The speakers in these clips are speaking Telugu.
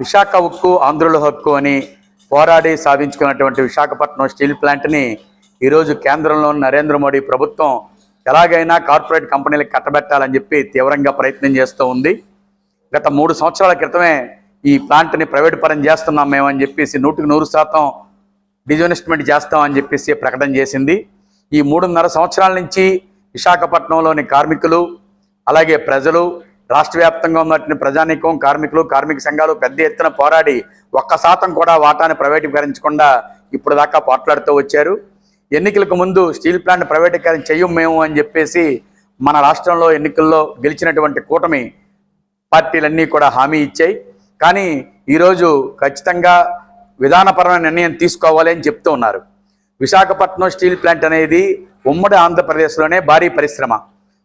విశాఖ ఉక్కు ఆంధ్రుల హక్కు అని పోరాడి సాధించుకున్నటువంటి విశాఖపట్నం స్టీల్ ప్లాంట్ని ఈరోజు కేంద్రంలో నరేంద్ర మోడీ ప్రభుత్వం ఎలాగైనా కార్పొరేట్ కంపెనీలకు కట్టబెట్టాలని చెప్పి తీవ్రంగా ప్రయత్నం చేస్తూ ఉంది. గత మూడు సంవత్సరాల క్రితమే ఈ ప్లాంట్ని ప్రైవేట్ పరం చేస్తున్నాం మేమని చెప్పేసి నూటికి నూరు శాతం డిజోనిస్ట్మెంట్ చేస్తామని చెప్పేసి ప్రకటన చేసింది. ఈ మూడున్నర సంవత్సరాల నుంచి విశాఖపట్నంలోని కార్మికులు అలాగే ప్రజలు రాష్ట్ర వ్యాప్తంగా ఉన్నటువంటి ప్రజానీకం కార్మికులు కార్మిక సంఘాలు పెద్ద ఎత్తున పోరాడి ఒక్క శాతం కూడా వాటాను ప్రైవేటీకరించకుండా ఇప్పుడు దాకా పోట్లాడుతూ వచ్చారు. ఎన్నికలకు ముందు స్టీల్ ప్లాంట్ ప్రైవేటీకరణ చెయ్యం మేము అని చెప్పేసి మన రాష్ట్రంలో ఎన్నికల్లో గెలిచినటువంటి కూటమి పార్టీలన్నీ కూడా హామీ ఇచ్చాయి. కానీ ఈరోజు ఖచ్చితంగా విధానపరమైన నిర్ణయం తీసుకోవాలి అని చెప్తూ ఉన్నారు. విశాఖపట్నం స్టీల్ ప్లాంట్ అనేది ఉమ్మడి ఆంధ్రప్రదేశ్లోనే భారీ పరిశ్రమ.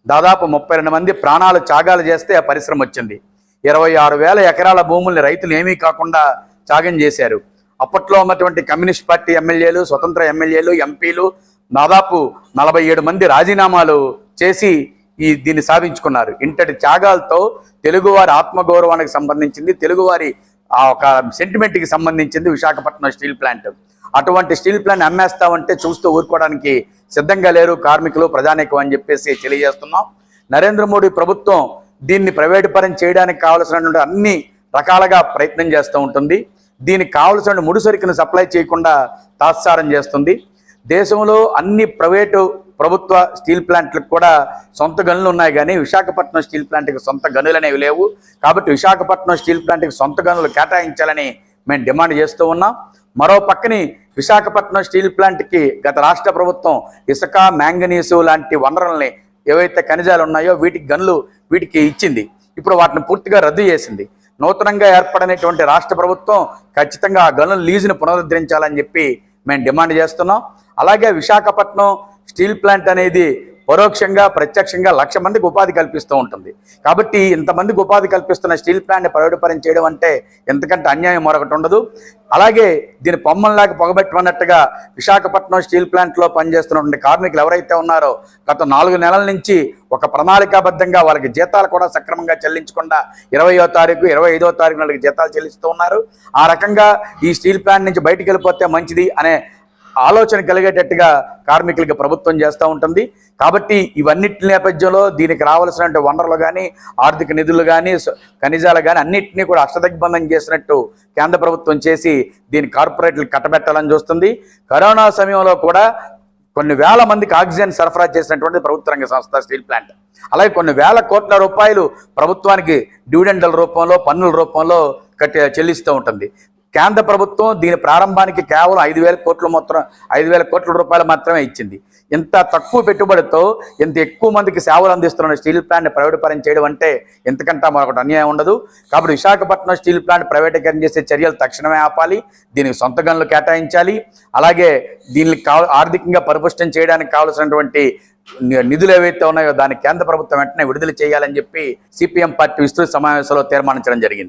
దాదాపు ముప్పై రెండు మంది ప్రాణాలు త్యాగాలు చేస్తే ఆ పరిశ్రమ వచ్చింది. ఇరవై ఆరు వేల ఎకరాల భూముల్ని రైతులు ఏమీ కాకుండా త్యాగం చేశారు. అప్పట్లో ఉన్నటువంటి కమ్యూనిస్ట్ పార్టీ ఎమ్మెల్యేలు స్వతంత్ర ఎమ్మెల్యేలు ఎంపీలు దాదాపు నలభై ఏడు మంది రాజీనామాలు చేసి ఈ దీన్ని సాధించుకున్నారు. ఇంతటి త్యాగాలతో తెలుగువారి ఆత్మగౌరవానికి సంబంధించింది తెలుగువారి ఆ ఒక సెంటిమెంట్కి సంబంధించింది విశాఖపట్నం స్టీల్ ప్లాంట్. అటువంటి స్టీల్ ప్లాంట్ అమ్మేస్తామంటే చూస్తూ ఊరుకోవడానికి సిద్ధంగా లేరు కార్మికులు ప్రజానీకం అని చెప్పేసి తెలియజేస్తున్నాం. నరేంద్ర మోడీ ప్రభుత్వం దీన్ని ప్రైవేటుపరం చేయడానికి కావలసినటువంటి అన్ని రకాలుగా ప్రయత్నం చేస్తూ ఉంటుంది. దీనికి కావలసిన ముడిసరుకును సప్లై చేయకుండా తాత్సారం చేస్తుంది. దేశంలో అన్ని ప్రైవేటు ప్రభుత్వ స్టీల్ ప్లాంట్లకు కూడా సొంత గనులు ఉన్నాయి కానీ విశాఖపట్నం స్టీల్ ప్లాంట్కి సొంత గనులు అనేవి లేవు. కాబట్టి విశాఖపట్నం స్టీల్ ప్లాంట్కి సొంత గనులు కేటాయించాలని మేము డిమాండ్ చేస్తూ ఉన్నాం. మరో పక్కని విశాఖపట్నం స్టీల్ ప్లాంట్కి గత రాష్ట్ర ప్రభుత్వం ఇసుక మ్యాంగనీసు లాంటి వనరుల్ని ఏవైతే ఖనిజాలు ఉన్నాయో వీటికి గనులు వీటికి ఇచ్చింది. ఇప్పుడు వాటిని పూర్తిగా రద్దు చేసింది. నూతనంగా ఏర్పడినటువంటి రాష్ట్ర ప్రభుత్వం ఖచ్చితంగా ఆ గనుల లీజును పునరుద్ధరించాలని చెప్పి మేము డిమాండ్ చేస్తున్నాం. అలాగే విశాఖపట్నం స్టీల్ ప్లాంట్ అనేది పరోక్షంగా ప్రత్యక్షంగా లక్ష మందికి ఉపాధి కల్పిస్తూ ఉంటుంది. కాబట్టి ఇంతమందికి ఉపాధి కల్పిస్తున్న స్టీల్ ప్లాంట్ని ప్రైవేటుపరం చేయడం అంటే ఎంతకంటే అన్యాయం మరొకటి ఉండదు. అలాగే దీని పొమ్మల్లాగా పొగబెట్టమన్నట్టుగా విశాఖపట్నం స్టీల్ ప్లాంట్లో పనిచేస్తున్నటువంటి కార్మికులు ఎవరైతే ఉన్నారో గత నాలుగు నెలల నుంచి ఒక ప్రణాళికాబద్ధంగా వాళ్ళకి జీతాలు కూడా సక్రమంగా చెల్లించకుండా ఇరవయో తారీఖు ఇరవై ఐదో తారీఖు వాళ్ళకి జీతాలు చెల్లిస్తూ ఉన్నారు. ఆ రకంగా ఈ స్టీల్ ప్లాంట్ నుంచి బయటికి వెళ్ళిపోతే మంచిది అనే ఆలోచన కలిగేటట్టుగా కార్మికులకి ప్రభుత్వం చేస్తూ ఉంటుంది. కాబట్టి ఇవన్నిటి నేపథ్యంలో దీనికి రావాల్సినటువంటి వనరులు కానీ ఆర్థిక నిధులు కానీ ఖనిజాలు కానీ అన్నింటినీ కూడా అష్టదిగ్బంధం చేసినట్టు కేంద్ర ప్రభుత్వం చేసి దీని కార్పొరేట్లు కట్టబెట్టాలని చూస్తుంది. కరోనా సమయంలో కూడా కొన్ని వేల మందికి ఆక్సిజన్ సరఫరా చేసినటువంటి ప్రభుత్వ రంగ సంస్థ స్టీల్ ప్లాంట్. అలాగే కొన్ని వేల కోట్ల రూపాయలు ప్రభుత్వానికి డివిడెండల రూపంలో పన్నుల రూపంలో కట్టి చెల్లిస్తూ ఉంటుంది. కేంద్ర ప్రభుత్వం దీని ప్రారంభానికి కేవలం ఐదు వేల కోట్ల మొత్తం ఐదు వేల కోట్ల రూపాయలు మాత్రమే ఇచ్చింది. ఇంత తక్కువ పెట్టుబడితో ఇంత ఎక్కువ మందికి సేవలు అందిస్తున్న స్టీల్ ప్లాంట్ ప్రైవేటుపరం చేయడం అంటే ఎంతకంటే మరొకటి అన్యాయం ఉండదు. కాబట్టి విశాఖపట్నం స్టీల్ ప్లాంట్ ప్రైవేటీకరణ చేసే చర్యలు తక్షణమే ఆపాలి. దీనికి సొంత గనులు కేటాయించాలి. అలాగే దీనికి కావ ఆర్థికంగా పరిపుష్టం చేయడానికి కావాల్సినటువంటి నిధులు ఏవైతే ఉన్నాయో దాన్ని కేంద్ర ప్రభుత్వం వెంటనే విడుదల చేయాలని చెప్పి సిపిఎం పార్టీ విస్తృత సమావేశంలో తీర్మానించడం జరిగింది.